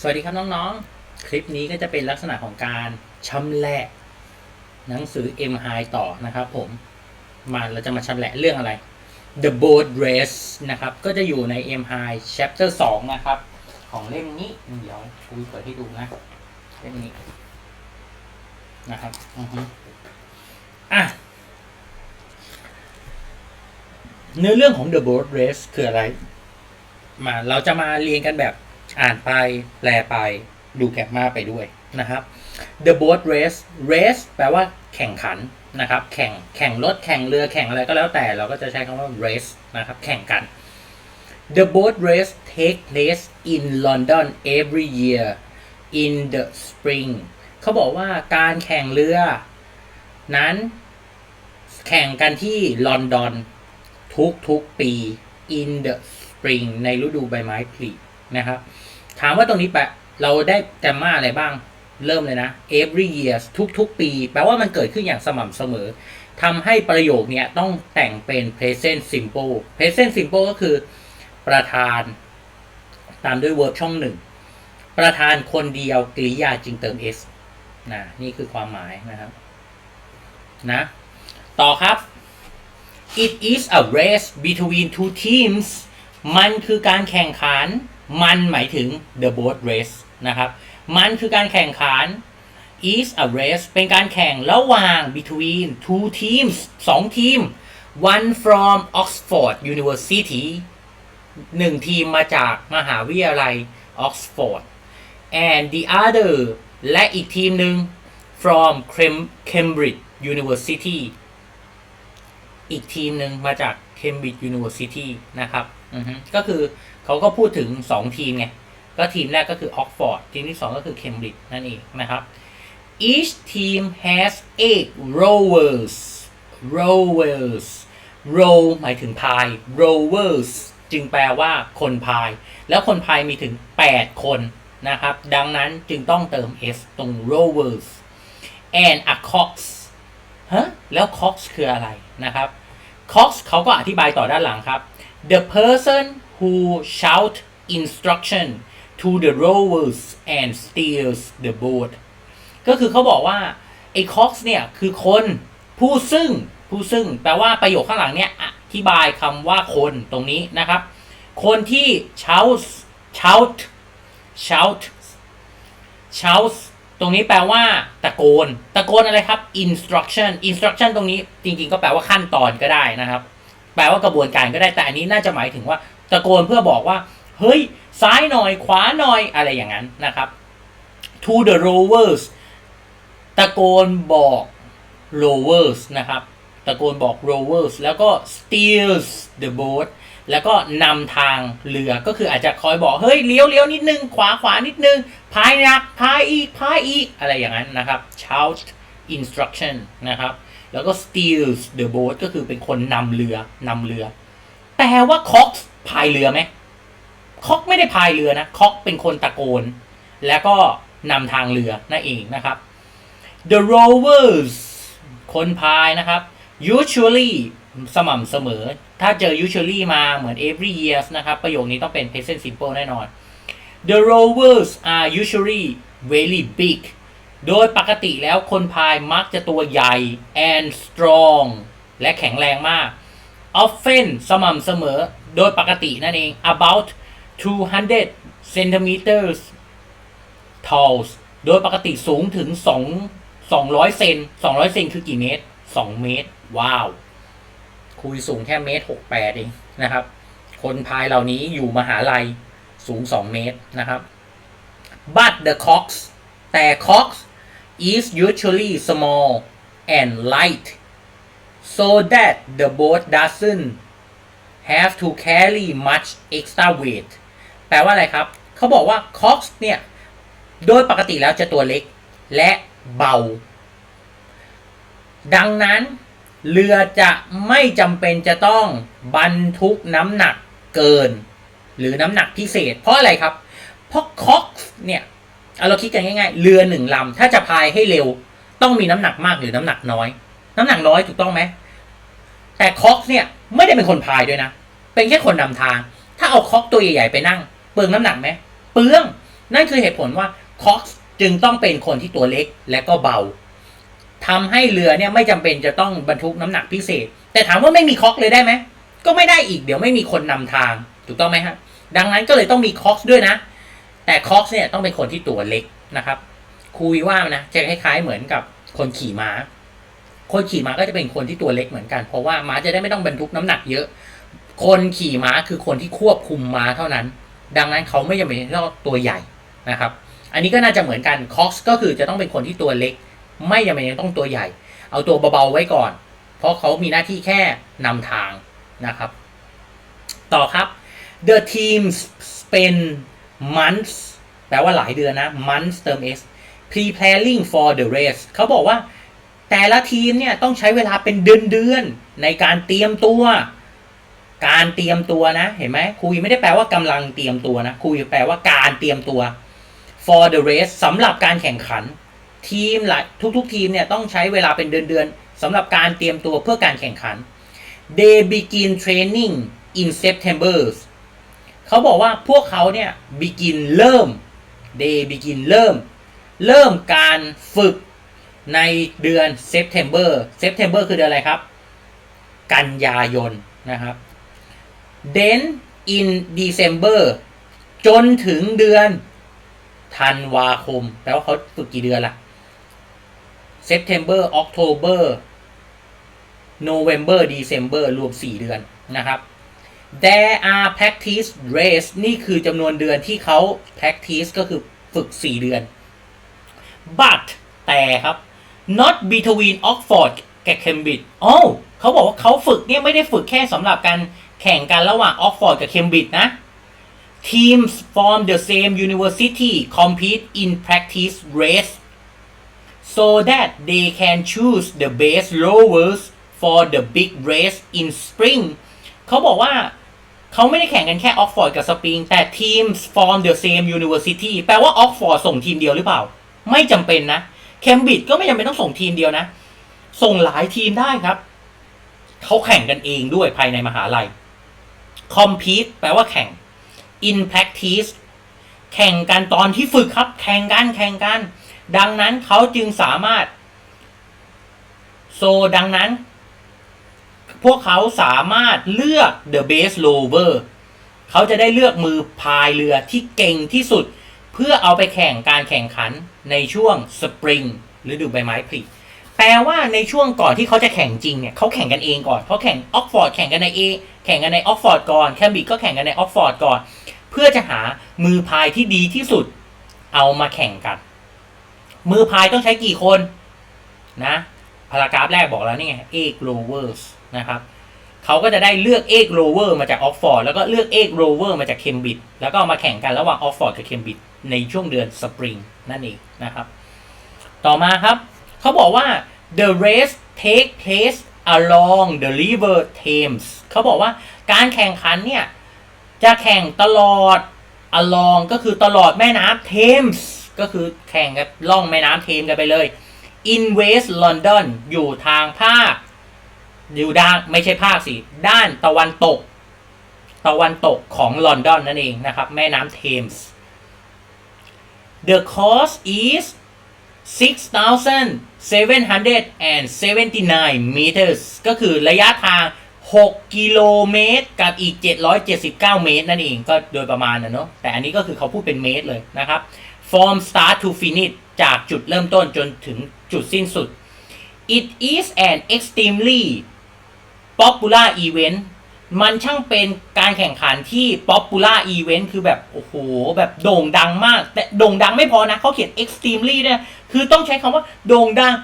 สวัสดีครับน้องๆ คลิปนี้ก็จะเป็นลักษณะของการชำแหละ หนังสือ M High ต่อนะครับผมมาเราจะมาชำแหละเรื่องอะไร The Boat Race นะครับ ก็จะอยู่ใน M High Chapter 2 นะครับ ของเล่มนี้ เดี๋ยวคุยเปิดให้ดูนะ เล่มนี้นะครับอือฮึอะเนื้อเรื่องของ The Boat Race คืออะไร มาเราจะมาเรียนกันแบบ อ่านไปแปลไปดูแกมมาไปด้วยนะครับ The boat race race แปลว่าแข่งขันนะครับ แข่งแข่งรถแข่งเรือแข่งอะไรก็แล้วแต่เราก็จะใช้คำว่า race นะครับแข่งกัน The boat race take place in London every year in the spring เขาบอกว่าการแข่งเรือ นั้น แข่งกันที่ลอนดอนทุกทุกๆปี in the spring ในฤดูใบไม้ผลินะครับ ถามว่าตรงนี้แปะเราได้แกมมาอะไรบ้าง เริ่มเลยนะ every year ทุกๆ ปี แปลว่ามันเกิดขึ้นอย่างสม่ำเสมอทำให้ประโยคเนี้ยต้องแต่งเป็น present simple present simple ก็คือประธาน ตามด้วย verb ช่องหนึ่ง ประธานคนเดียวกริยาจึงเติม s นะนี่คือความหมายนะครับ นะ ต่อครับ It is a race between two teams มันคือการแข่งขัน มันหมายถึง the boat race นะครับ มันคือการแข่งขัน is a race เป็นการแข่งระหว่าง between two teams สองทีม one from Oxford University หนึ่งทีมมาจากมหาวิทยาลัย Oxford and the other และอีกทีมหนึ่ง from Cambridge University อีกทีมหนึ่งมาจาก Cambridge University นะครับ ก็คือ เขาก็พูดถึง 2 ทีมไง ก็ทีมแรกก็คือ Oxford ทีมที่ 2 ก็คือ Cambridge นั่นเองนะครับ each team has eight rowers rowers row หมายถึงพาย rowers จึงแปลว่าคนพาย แล้วคนพายมีถึง 8 คนนะครับ ดังนั้นจึงต้องเติม s ตรง rowers and a cox ฮะแล้ว cox คืออะไรนะครับ cox เขาก็อธิบายต่อด้านหลังครับ the person who shout instruction to the rowers and steers the boat ก็คือเขาบอกว่าไอ้ cox เนี่ย คือคนผู้ซึ่งผู้ซึ่งแปลว่าประโยคข้างหลังเนี่ยอธิบายคำว่าคนตรงนี้นะครับ คนที่ shout shout shout shout ตรงนี้แปลว่า ตะโกน ตะโกนอะไรครับ instruction instruction ตรงนี้จริงๆ ก็แปลว่าขั้นตอนก็ได้นะครับ แปลว่ากระบวนการก็ได้แต่อันนี้น่าจะหมายถึงว่าตะโกนเพื่อบอกว่า เฮ้ย ซ้ายหน่อยขวาหน่อยอะไรอย่างนั้นนะครับ to the rowers ตะโกนบอก rowers นะครับ ตะโกนบอก rowers แล้วก็ steers the boat แล้วก็นำทางเรือก็คืออาจจะคอยบอก เฮ้ยเลี้ยวเลี้ยวนิดนึง ขวาขวานิดนึง พายหนักพายอีกพายอีก อะไรอย่างนั้นนะครับ shout instruction นะครับ แล้วก็ steers the boat ก็คือเป็นคนนำเรือนำเรือแปลว่า cox พายเรือไหมคอกไม่ได้พายเรือนะคอกเป็นคนตะโกน แล้วก็นำทางเรือนั่นเองนะครับ the rowers คนพายนะครับ usually สม่ำเสมอ ถ้าเจอ usually มาเหมือน every years นะครับ ประโยคนี้ต้องเป็น present simple แน่นอน the rowers are usually very big โดยปกติแล้วคนพายมักจะตัวใหญ่ and strong และแข็งแรงมาก often สม่ำเสมอ โดยปกตินั่นเอง about 200 centimeters tall โดยปกติสูงถึง 2 200 เซน 200 เซนคือกี่เมตร 2 เมตร ว้าว คุยสูงแค่เมตร 68 เองนะครับ คนพายเหล่านี้อยู่มหาลัยสูง 2 เมตรนะครับ but the cox แต่ cox is usually small and light so that the boat doesn't have to carry much extra weight แปลว่าอะไรครับ เขาบอกว่า cox เนี่ย โดยปกติแล้วจะตัวเล็ก และเบา ดังนั้น เรือจะไม่จำเป็นจะต้องบรรทุกน้ำหนักเกิน หรือน้ำหนักพิเศษ เพราะอะไรครับ เพราะ cox เนี่ย เอาเราคิดกันง่ายๆ เรือหนึ่งลำถ้าจะพายให้เร็ว ต้องมีน้ำหนักมากหรือน้ำหนักน้อย น้ำหนักน้อยถูกต้องไหมแต่คอกเนี่ยไม่ได้เป็นคนพายด้วยนะเป็นแค่คนนำทาง ถ้าเอาคอกตัวใหญ่ๆไปนั่ง เปลืองน้ำหนักไหมเปลืองนั่นคือเหตุผลว่าคอกจึงต้องเป็นคนที่ตัวเล็กและก็เบาทำให้เรือเนี่ยไม่จำเป็นจะต้องบรรทุกน้ำหนักพิเศษ แต่ถามว่าไม่มีคอกเลยได้ไหมก็ไม่ได้อีกเดี๋ยวไม่มีคนนำทางถูกต้องไหมฮะดังนั้นก็เลยต้องมีคอกด้วยนะ แต่คอกเนี่ยต้องเป็นคนที่ตัวเล็กนะครับคุยว่านะจะคล้ายๆเหมือนกับคนขี่ม้า คนขี่ม้าก็จะเป็นคนที่ตัวเล็กเหมือนกัน เพราะว่าม้าจะได้ไม่ต้องบรรทุกน้ำหนักเยอะ คนขี่ม้าคือคนที่ควบคุมม้าเท่านั้น ดังนั้นเขาไม่จำเป็นต้องตัวใหญ่นะครับ อันนี้ก็น่าจะเหมือนกันคอกก็คือจะต้องเป็นคนที่ตัวเล็ก ไม่จำเป็นต้องตัวใหญ่ เอาตัวเบาๆไว้ก่อน เพราะเขามีหน้าที่แค่นำทางนะครับ ต่อครับ the team spend months แปลว่าหลายเดือนนะ months เติม s preparing for the race เขาบอกว่าแต่ละทีมเนี่ยต้องใช้เวลาเป็นเดือนๆในการเตรียมตัว การเตรียมตัวนะ เห็นไหมคุยไม่ได้แปลว่ากำลังเตรียมตัวนะคุยแปลว่าการเตรียมตัว for the race สำหรับการแข่งขัน ทีมหลายทุกๆ ทีมเนี่ยต้องใช้เวลาเป็นเดือนๆสำหรับการเตรียมตัวเพื่อการแข่งขัน they begin training in September เขาบอกว่าพวกเขาเนี่ย begin เริ่ม they begin เริ่ม เริ่มการฝึกในเดือน September September คือเดือนอะไรครับ กันยายนนะครับ then in December จนถึงเดือนธันวาคม แปลว่าเขาฝึกกี่เดือนละ่ะ September October November December รวม 4 เดือนนะครับ There are practice race นี่คือจำนวนเดือนที่เขา practice ก็คือฝึก 4 เดือน but แต่ครับ not between Oxford กับ Cambridge อ๋อเขาบอกว่าเขาฝึกเนี่ยไม่ได้ฝึกแค่สำหรับการแข่งกันระหว่าง Oxford กับ Cambridge นะ Teams from the same university compete in practice race so that they can choose the best rowers for the big race in spring เขาบอกว่า เขาไม่ได้แข่งกันแค่ออกฟอร์ดกับสปริง แต่ทีม from the same university แปลว่าออกฟอร์ดส่งทีมเดียวหรือเปล่า ไม่จำเป็นนะเคมบริดจ์ก็ไม่จำเป็นต้องส่งทีมเดียวนะ ส่งหลายทีมได้ครับเขาแข่งกันเองด้วยภายในมหาลัย compete แปลว่าแข่ง in practice แข่งกันตอนที่ฝึกครับ แข่งกันแข่งกัน ดังนั้นเขาจึงสามารถโซดังนั้น พวกเขาสามารถเลือก the best rower เขาจะได้เลือกมือพายเรือที่เก่งที่สุด เพื่อเอาไปแข่งการแข่งขันในช่วงสปริงฤดูใบไม้ผลิแปลว่าในช่วงก่อนที่เขาจะแข่งจริงเนี่ยเขาแข่งกันเองก่อนเพราะแข่งออกฟอร์ดแข่งกันในเอแข่งกันในออกฟอร์ดก่อนแคมบิดก็แข่งกันในออกฟอร์ดก่อน เพื่อจะหามือพายที่ดีที่สุด เอามาแข่งกัน มือพายต้องใช้กี่คนนะพารากราฟแรกบอกแล้วนี่ไง eight rowers นะครับเขาก็จะได้เลือก eight rower มาจากออกฟอร์ดแล้วก็เลือก eight rower มาจากเคมบริดจ์แล้วก็มาแข่งกันระหว่างออกฟอร์ดกับเคมบริดจ์ในช่วงเดือนสปริงนั่นเองนะครับ ต่อมาครับเขาบอกว่า the race take place along the river Thames เขาบอกว่าการแข่งขันเนี่ย จะแข่งตลอด along ก็คือตลอดแม่น้ำเทมส์ก็คือแข่งกับล่องแม่น้ำเทมส์กันไปเลย in West London อยู่ทางภาค อยู่ด้านไม่ใช่ภาคสิด้านตะวันตก ตะวันตกของลอนดอนนั่นเองนะครับ แม่น้ำเทมส์ The course is 6,779 meters ก็คือระยะทาง 6 กิโลเมตร กับอีก 779 เมตรนั่นเองก็โดยประมาณนะเนาะแต่อันนี้ก็คือเขาพูดเป็นเมตรเลยนะครับ from start to finish จากจุดเริ่มต้นจนถึงจุดสิ้นสุด it is an extremely popular event มันช่างเป็นการแข่งขันที่ popular event คือแบบ โอ้โห แบบโด่งดังมาก แต่โด่งดังไม่พอนะเขาเขียน extremely เนี่ยคือต้องใช้คำว่าโด่งดัง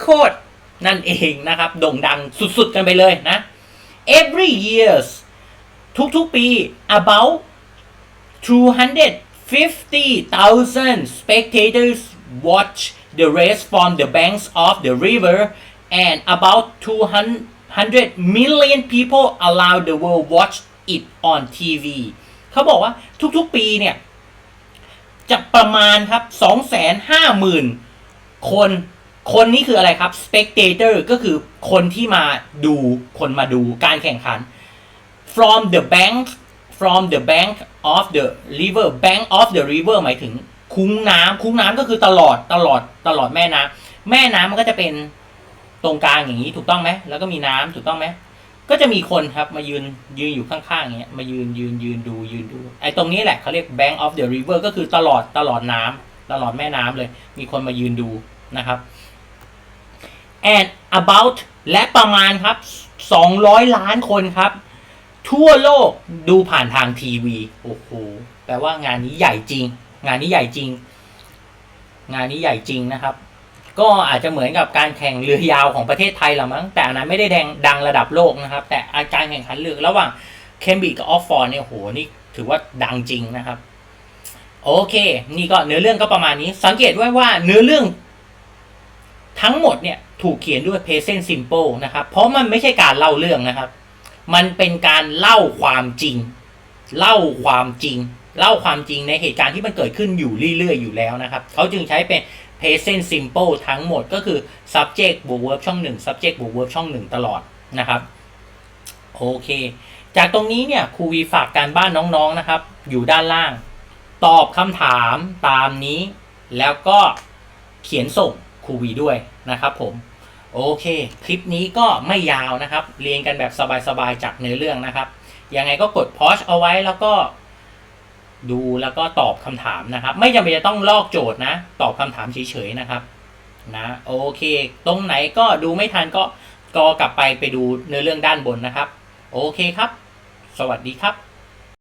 โคตรๆนั่นเองนะครับ โด่งดังสุดๆ กันไปเลยนะ every years ทุกๆ ปี about 250,000 spectators watch the race from the banks of the river and about 200 100 million people around the world watch it on TV เขาบอกว่าทุกๆปีเนี่ยจะประมาณครับ 250,000 คน คนนี้คืออะไรครับ spectator ก็คือคนที่มาดู คนมาดูการแข่งขัน from the bank from the bank of the river bank of the river หมายถึงคุ้งน้ำคุ้งน้ำก็คือตลอดตลอดตลอดแม่น้ำแม่น้ำมันก็จะเป็น ตรงกลางอย่างนี้ถูกต้องไหมแล้วก็มีน้ำถูกต้องไหมก็จะมีคนครับมายืนยืนอยู่ข้างๆอย่างเงี้ยมายืนยืนยืนดูยืนดูไอ้ตรงนี้แหละเขาเรียก bank of the river ก็คือตลอดตลอดน้ำตลอดแม่น้ำเลย มีคนมายืนดูนะครับ and about และประมาณครับ 200 ล้านคนครับ ทั่วโลกดูผ่านทางทีวีโอ้โหแปลว่างานนี้ใหญ่จริง งานนี้ใหญ่จริง งานนี้ใหญ่จริงนะครับ ก็อาจจะเหมือนกับการแข่งเรือยาวของประเทศไทยละมั้งแต่อันนั้นไม่ได้แดงดังระดับโลกนะครับ แต่อาการแข่งขันเรือระหว่างเคมบริดจ์กับออฟฟอร์เนี่ยโอ้โหนี่ถือว่าดังจริงนะครับ โอเค นี่ก็เนื้อเรื่องก็ประมาณนี้ สังเกตไว้ว่าเนื้อเรื่องทั้งหมดเนี่ยถูกเขียนด้วย present simple นะครับ เพราะมันไม่ใช่การเล่าเรื่องนะครับ มันเป็นการเล่าความจริง เล่าความจริง เล่าความจริงในเหตุการณ์ที่มันเกิดขึ้นอยู่เรื่อยๆอยู่แล้วนะครับ เขาจึงใช้เป็น present simple ทั้งหมดก็คือ subject บวก verb ช่องหนึ่ง subject บวก verb ช่องหนึ่งตลอดนะครับ โอเค จากตรงนี้เนี่ยครูวีฝากการบ้านน้องๆนะครับ อยู่ด้านล่าง ตอบคำถามตามนี้ แล้วก็เขียนส่งครูวีด้วยนะครับผมโอเค คลิปนี้ก็ไม่ยาวนะครับ เรียนกันแบบสบายๆจากเนื้อเรื่องนะครับ ยังไงก็กดพอชเอาไว้แล้วก็ ดูแล้วก็ตอบคำถามนะครับ ไม่จำเป็นจะต้องลอกโจทย์นะ ตอบคำถามเฉยๆนะครับนะโอเค ตรงไหนก็ดูไม่ทันก็ก็กลับไปไปดูเนื้อเรื่องด้านบนนะครับ โอเคครับ สวัสดีครับ